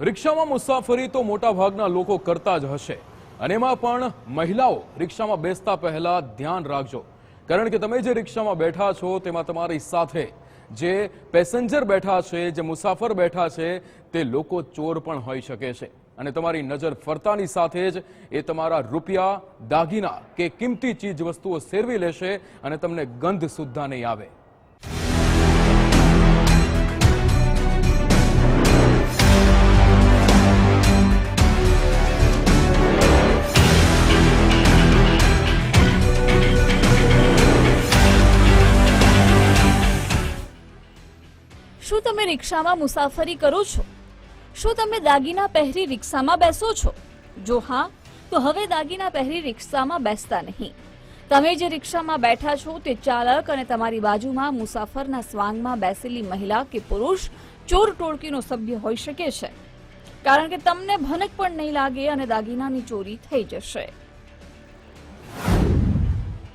રિક્ષામાં મુસાફરી તો મોટા ભાગના લોકો કરતા જ હશે. અને એમાં પણ મહિલાઓ રિક્ષામાં બેસતા પહેલા ધ્યાન રાખજો. કારણ કે તમે જે રિક્ષામાં બેઠા છો, તેમાં તમારી સાથે જે પેસેન્જર બેઠા છે, જે મુસાફર બેઠા છે, તે લોકો ચોર પણ હોઈ શકે છે. અને તમારી નજર ફરતાની સાથે જ એ તમારા રૂપિયા, દાગીના કે કિંમતી ચીજ વસ્તુઓ સેરવી લેશે અને તમને ગંધ સુદ્ધા નહીં આવે. શું તમે રિક્ષામાં મુસાફરી કરો છો? શું તમે દાગીના પહેરી રિક્ષામાં બેસો છો? જો હા, તો હવે દાગીના પહેરી રિક્ષામાં બેસતા નહીં. તમે જે રિક્ષામાં બેઠા છો તે ચાલક અને તમારી બાજુમાં મુસાફરના સ્વાંગમાં બેસેલી મહિલા કે પુરુષ ચોર ટોળકીનો સભ્ય હોઈ શકે છે. કારણ કે તમને ભનક પણ નહીં લાગે અને દાગીનાની ચોરી થઈ જશે.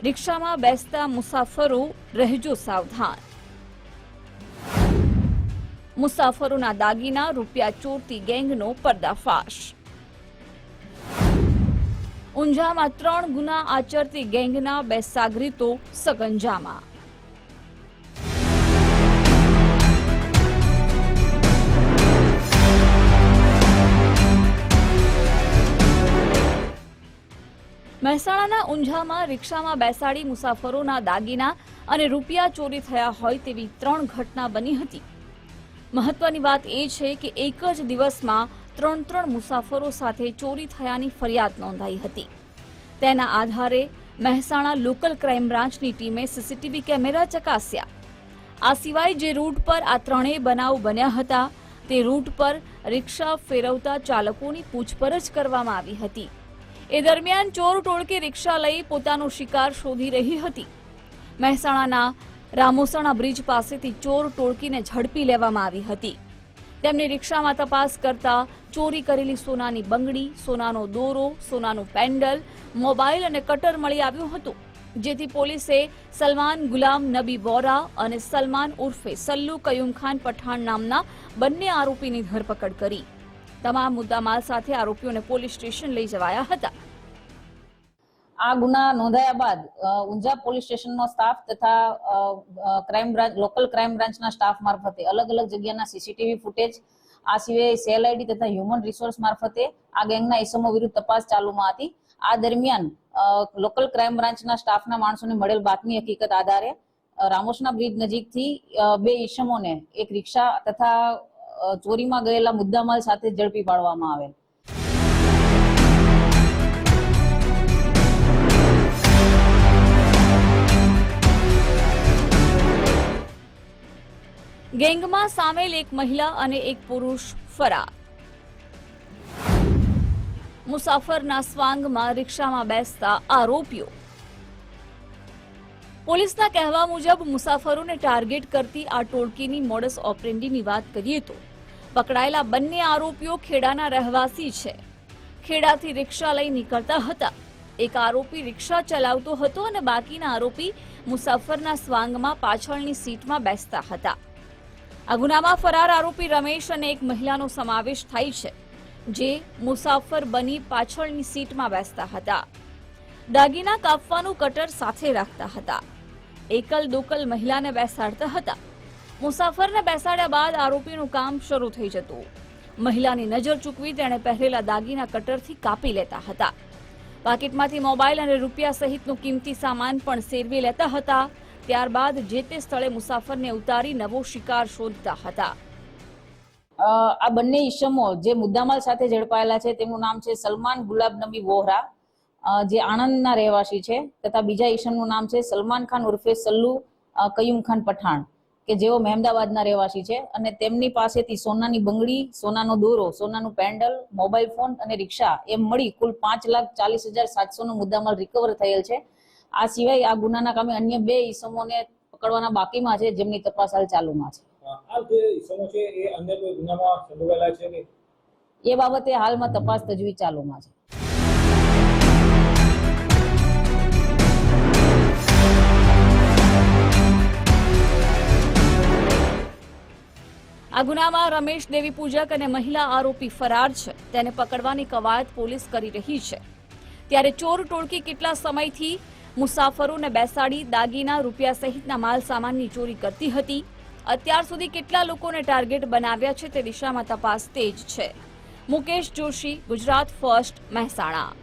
રિક્ષામાં બેસતા મુસાફરો રહેજો સાવધાન. મુસાફરોના દાગીના, રૂપિયા ચોરતી ગેંગનો પર્દાફાશ. ઊંઝામાં ત્રણ ગુના આચરતી ગેંગના બે સાગરીતો સગંજામાં. મહેસાણાના ઊંઝામાં રિક્ષામાં બેસાડી મુસાફરોના દાગીના અને રૂપિયા ચોરી થયા હોય તેવી ત્રણ ઘટના બની હતી. મહત્વની વાત એ છે કે એક જ દિવસમાં ત્રણ ત્રણ મુસાફરો સાથે ચોરી થયાની ફરિયાદ નોંધાઈ હતી. તેના આધારે મહેસાણા લોકલ ક્રાઇમ બ્રાન્ચની ટીમે સીસીટીવી કેમેરા ચકાસ્યા. આ સિવાય જે રૂટ પર આ ત્રણેય બનાવ બન્યા હતા, તે રૂટ પર રિક્ષા ફેરવતા ચાલકોની પૂછપરછ કરવામાં આવી હતી. એ દરમિયાન ચોર ટોળકી રિક્ષા લઈ પોતાનો શિકાર શોધી રહી હતી. મહેસાણાના રામોસણા બ્રિજ પાસેથી ચોર ટોળકીને ઝડપી લેવામાં આવી હતી. તેમની રિક્ષામાં તપાસ કરતા ચોરી કરેલી સોનાની બંગડી, સોનાનો દોરો, સોનાનું પેન્ડલ, મોબાઈલ અને કટર મળી આવ્યું હતું, જેથી પોલીસે સલમાન ગુલામ નબી વોરા અને સલમાન ઉર્ફે સલ્લુ કયુમ ખાન પઠાણ નામના બંને આરોપીની ધરપકડ કરી. તમામ મુદ્દામાલ સાથે આરોપીઓને પોલીસ સ્ટેશન લઈ જવાયા હતા. આ ગુના નોંધાયા બાદ ઊંઝા પોલીસ સ્ટેશનનો સ્ટાફ તથા ક્રાઇમ બ્રાન્ચ, લોકલ ક્રાઇમ બ્રાન્ચના સ્ટાફ મારફતે અલગ અલગ જગ્યાના સીસીટીવી ફૂટેજ, આ સિવાય સેલ આઈડી તથા હ્યુમન રિસોર્સ મારફતે આ ગેંગના ઇસમો વિરુદ્ધ તપાસ ચાલુમાં હતી. આ દરમિયાન લોકલ ક્રાઇમ બ્રાન્ચના સ્ટાફના માણસોને મળેલ બાતમી હકીકત આધારે રામોસના બ્રિજ નજીકથી બે ઈસમોને એક રિક્ષા તથા ચોરીમાં ગયેલા મુદ્દામાલ સાથે ઝડપી પાડવામાં આવેલ. ગેંગમાં સામેલ એક મહિલા અને એક પુરુષ ફરાર. મુસાફરના સ્વાંગમાં રિક્ષામાં બેસતા આરોપીઓ. પોલીસના કહેવા મુજબ મુસાફરોને ટાર્ગેટ કરતી આ ટોળકીની મોડસ ઓપરેન્ડીની વાત કરીએ તો, પકડાયેલા બંને આરોપીઓ ખેડાના રહેવાસી છે. ખેડાથી રિક્ષા લઈ નીકળતા હતા. એક આરોપી રિક્ષા ચલાવતો હતો અને બાકીના આરોપી મુસાફરના સ્વાંગમાં પાછળની સીટમાં બેસતા હતા. આ ગુનામાં ફરાર આરોપી રમેશ અને એક મહિલાનો સમાવેશ થાય છે, જે મુસાફર બની પાછળની સીટમાં બેસતા હતા. દાગીના કાપવાનું કટર સાથે રાખતા હતા. એકલ દોકલ મહિલાને બેસાડતા હતા. મુસાફરને બેસાડ્યા બાદ આરોપીનું કામ શરૂ થઈ જતું. મહિલાની નજર ચૂકવી તેણે પહેરેલા દાગીના કટરથી કાપી લેતા હતા. પાકીટમાંથી મોબાઈલ અને રૂપિયા સહિતનું કિંમતી સામાન પણ સેરવી લેતા હતા. ત્યારબાદ જે તે સ્થળે મુસાફરને ઉતારી નવો શિકાર શોધતા હતા. આ બંને ઈસમો જે મુદ્દામાલ સાથે ઝડપાયેલા છે, તેમનું નામ છે સલમાન ગુલાબ નબી વોહરા જે આણંદના રહેવાસી છે, તથા બીજા ઈસમનું નામ છે સલમાન ખાન ઉર્ફે સલ્લુ કયુમ ખાન પઠાણ, કે જેઓ મહેમદાવાદના રહેવાસી છે, અને તેમની પાસેથી સોનાની બંગડી, સોનાનો દોરો, સોનાનું પેન્ડલ, મોબાઈલ ફોન અને રિક્ષા એમ મળી કુલ પાંચ લાખ ચાલીસ હજાર સાતસો નો મુદ્દામાલ રિકવર થયેલ છે. આ સિવાય આ ગુનાના કામે અન્ય બે ઈસમોને પકડવાના બાકીમાં છે જેમની તપાસ હાલ ચાલુમાં છે. આ જે ઇસમો છે એ અન્ય કોઈ ગુનામાં સંડોવાયેલા છે કે? એ બાબતે હાલમાં તપાસ તજવીજ ચાલુમાં છે. આ ગુનામાં રમેશ દેવી પૂજક અને મહિલા આરોપી ફરાર છે. તેને પકડવાની કવાયત પોલીસ કરી રહી છે. ત્યારે ચોર ટોળકી કેટલા સમયથી મુસાફરોને બેસાડી દાગીના, રૂપિયા સહિતના માલ સામાનની ચોરી કરતી હતી. અત્યાર સુધી કેટલા લોકોને ટાર્ગેટ બનાવ્યા છે તે દિશામાં તપાસ તેજ છે. મુકેશ જોશી, ગુજરાત ફર્સ્ટ, મહેસાણા.